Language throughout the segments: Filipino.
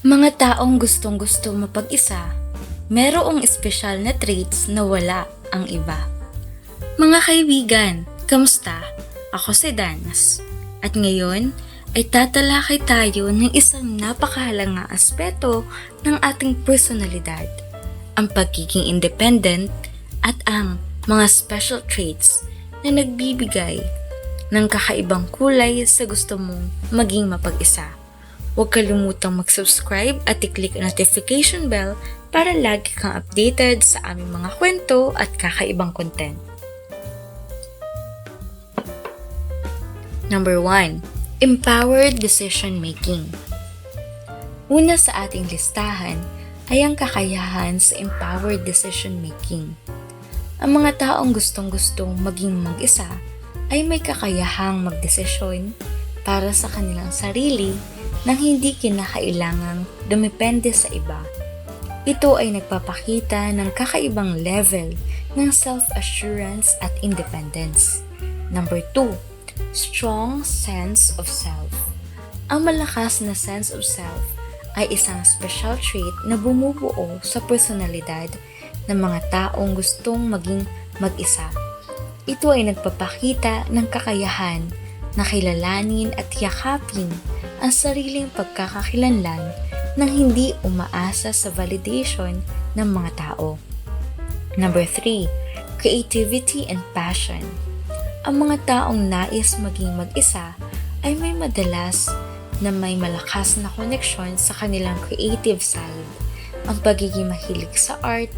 Mga taong gustong-gustong mapag-isa, merong espesyal na traits na wala ang iba. Mga kaibigan, kamusta? Ako si Danas. At ngayon ay tatalakay tayo ng isang napakahalang aspeto ng ating personalidad. Ang pagiging independent at ang mga special traits na nagbibigay ng kakaibang kulay sa gusto mong maging mapag-isa. Huwag kalimutang mag-subscribe at i-click ang notification bell para lagi kang updated sa aming mga kwento at kakaibang content. Number 1. Empowered Decision Making Una sa ating listahan ay ang kakayahan sa empowered decision making. Ang mga taong gustong-gustong maging mag-isa ay may kakayahang magdesisyon para sa kanilang sarili nang hindi kinakailangang dumepende sa iba. Ito ay nagpapakita ng kakaibang level ng self-assurance at independence. Number 2, strong sense of self. Ang malakas na sense of self ay isang special trait na bumubuo sa personalidad ng mga taong gustong maging mag-isa. Ito ay nagpapakita ng kakayahan na kilalanin at yakapin ang sariling pagkakakilanlan nang hindi umaasa sa validation ng mga tao. Number 3. Creativity and passion. Ang mga taong nais maging mag-isa ay may madalas na may malakas na koneksyon sa kanilang creative side. Ang pagiging mahilig sa art,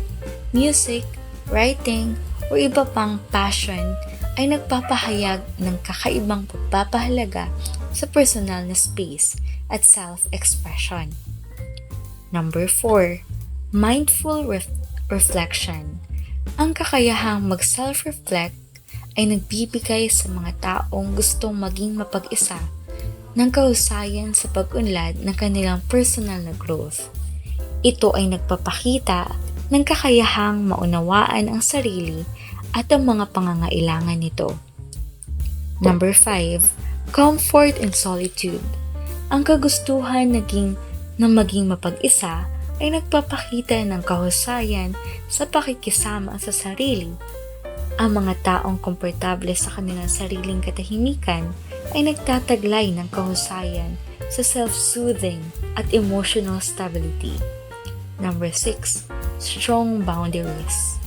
music, writing, o iba pang passion ay nagpapahayag ng kakaibang pagpapahalaga sa personal na space at self-expression. Number 4. Mindful ref- reflection. Ang kakayahang mag-self-reflect ay nagbibigay sa mga taong gustong maging mapag-isa ng kahusayan sa pag-unlad ng kanilang personal na growth. Ito ay nagpapakita ng kakayahang maunawaan ang sarili at ang mga pangangailangan nito. Number 5. Comfort and solitude. Ang kagustuhan naging na maging mapag-isa ay nagpapakita ng kahusayan sa pakikisama sa sarili. Ang mga taong komportable sa kanilang sariling katahimikan ay nagtataglay ng kahusayan sa self-soothing at emotional stability. Number 6. Strong boundaries.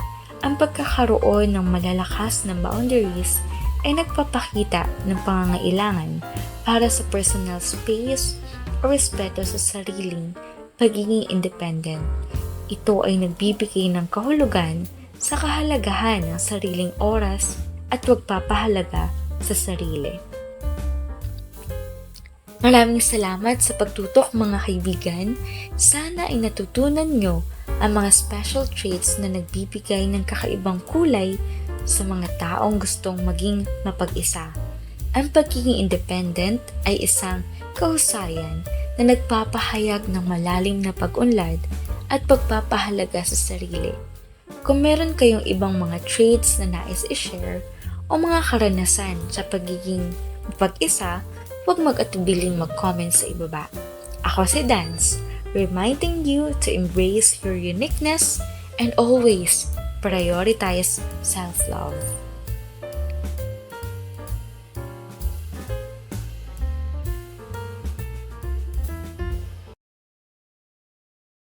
Ang pagkakaroon ng malalakas na boundaries ay nagpapakita ng pangangailangan para sa personal space o respeto sa sariling pagiging independent. Ito ay nagbibigay ng kahulugan sa kahalagahan ng sariling oras at pagpapahalaga sa sarili. Maraming salamat sa pagtutok mga kaibigan. Sana ay natutunan nyo ang mga special traits na nagbibigay ng kakaibang kulay sa mga taong gustong maging mapag-isa. Ang pagiging independent ay isang kahusayan na nagpapahayag ng malalim na pag-unlad at pagpapahalaga sa sarili. Kung meron kayong ibang mga traits na nais i-share o mga karanasan sa pagiging mapag-isa, huwag mag-atubiling mag-comment sa ibaba. Ako si Dance, reminding you to embrace your uniqueness and always prioritize self-love.